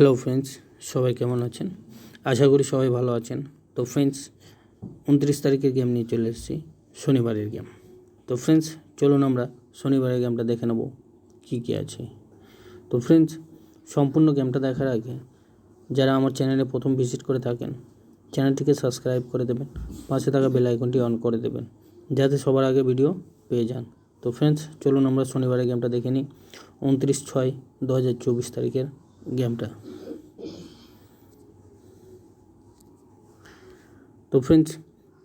Hello friends সবাই কেমন আছেন? আশা করি সবাই ভালো আছেন। তো ফ্রেন্ডস উনত্রিশ তারিখের গেম নিয়ে চলে এসেছি, শনিবারের গেম তো ফ্রেন্ডস চলুন আমরা শনিবারের গেমটা দেখে নেব, কী কী আছে। তো ফ্রেন্ডস সম্পূর্ণ গেমটা দেখার আগে, যারা আমার চ্যানেলে প্রথম ভিজিট করে থাকেন চ্যানেলটিকে সাবস্ক্রাইব করে দেবেন, পাশে থাকা বেল আইকনটি অন করে দেবেন, যাতে সবার আগে ভিডিও পেয়ে যান। তো ফ্রেন্ডস চলুন আমরা শনিবারের গেমটা দেখে নিই, উনত্রিশ ছয় দু হাজার চব্বিশ তারিখের গেমটা তো ফ্রেন্ডস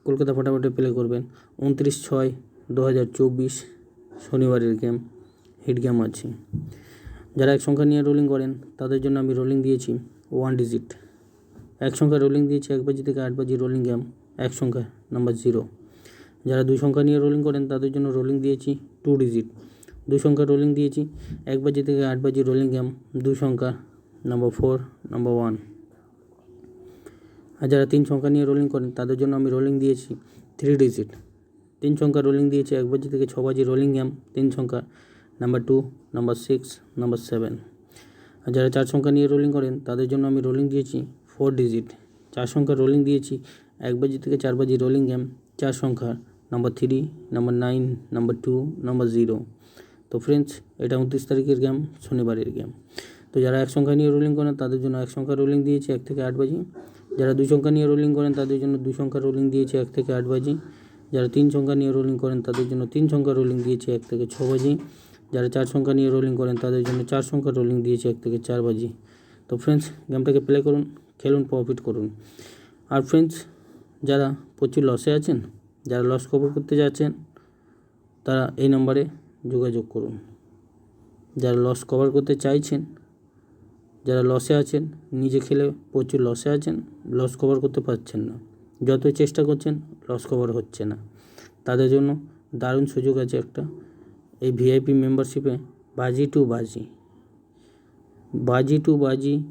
কলকাতা ফটাফটে প্লে করবেন। উনত্রিশ ছয় দু হাজার চব্বিশ শনিবারের গেম হিট গেম আছে। যারা এক সংখ্যা নিয়ে রোলিং করেন, তাদের জন্য আমি রোলিং দিয়েছি ওয়ান ডিজিট এক সংখ্যা রোলিং দিয়েছি, এক বাজি থেকে আট বাজি রোলিং গেম এক সংখ্যা নাম্বার জিরো যারা দুই সংখ্যা নিয়ে রোলিং করেন, তাদের জন্য রোলিং দিয়েছি টু ডিজিট দুই সংখ্যা রোলিং দিয়েছি, এক বাজি থেকে আট বাজি রোলিং গেম দুই সংখ্যা নাম্বার ফোর নাম্বার ওয়ান আর যারা তিন সংখ্যা নিয়ে রোলিং করেন, তাদের জন্য আমি রোলিং দিয়েছি থ্রি ডিজিট তিন সংখ্যা রোলিং দিয়েছি, এক বাজি থেকে ছ বাজি রোলিং গেম তিন সংখ্যা। Number two number six number seven আর যারা চার সংখ্যা নিয়ে রোলিং করেন, তাদের জন্য আমি রোলিং দিয়েছি ফোর ডিজিট চার সংখ্যা রোলিং দিয়েছি, এক বাজি থেকে চার বাজি রোলিং গেম চার সংখ্যা। Number three number nine number two number zero তো ফ্রেন্ডস এটা উনত্রিশ তারিখের গেম শনিবারের গেম তো যারা এক সংখ্যা নিয়ে রোলিং করেন, তাদের জন্য এক সংখ্যা রোলিং দিয়েছি, এক থেকে আট বাজি। যারা দুই সংখ্যা নিয়ে রোলিং করেন, তাদের জন্য দুই সংখ্যা রোলিং দিয়েছে এক থেকে আট বাজি। যারা তিন সংখ্যা নিয়ে রোলিং করেন, তাদের জন্য তিন সংখ্যা রোলিং দিয়েছে এক থেকে ছ বাজি। যারা চার সংখ্যা নিয়ে রোলিং করেন, তাদের জন্য চার সংখ্যা রোলিং দিয়েছে এক থেকে চার বাজি। তো ফ্রেন্ডস গেমটাকে প্লে করুন, খেলুন প্রফিট করুন। আর ফ্রেন্ডস যারা প্রচুর লসে আছেন, যারা লস কভার করতে যাচ্ছেন, তারা এই নম্বরে যোগাযোগ করুন। যারা লস কভার করতে চাইছেন যারা লসে আছেন, নিজে খেলে প্রচুর লসে আছেন লস কভার করতে পারছেন না। যতই চেষ্টা করছেন লস কভার হচ্ছে না। তাদের জন্য দারুণ সুযোগ আছে একটা, এই ভিআইপি মেম্বারশিপে বাজি টু বাজি। বাজি টু বাজি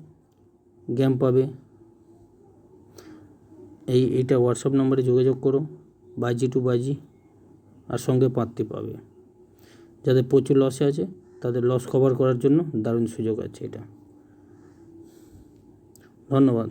গেম পাবে। এই, এইটা হোয়াটসঅ্যাপ নম্বরে যোগাযোগ করো, বাজি টু বাজি, আর সঙ্গে পাত্তি পাবে। যাদের প্রচুর লসে আছে, তাদের লস কভার করার জন্য দারুণ সুযোগ আছে এটা। ধন্যবাদ।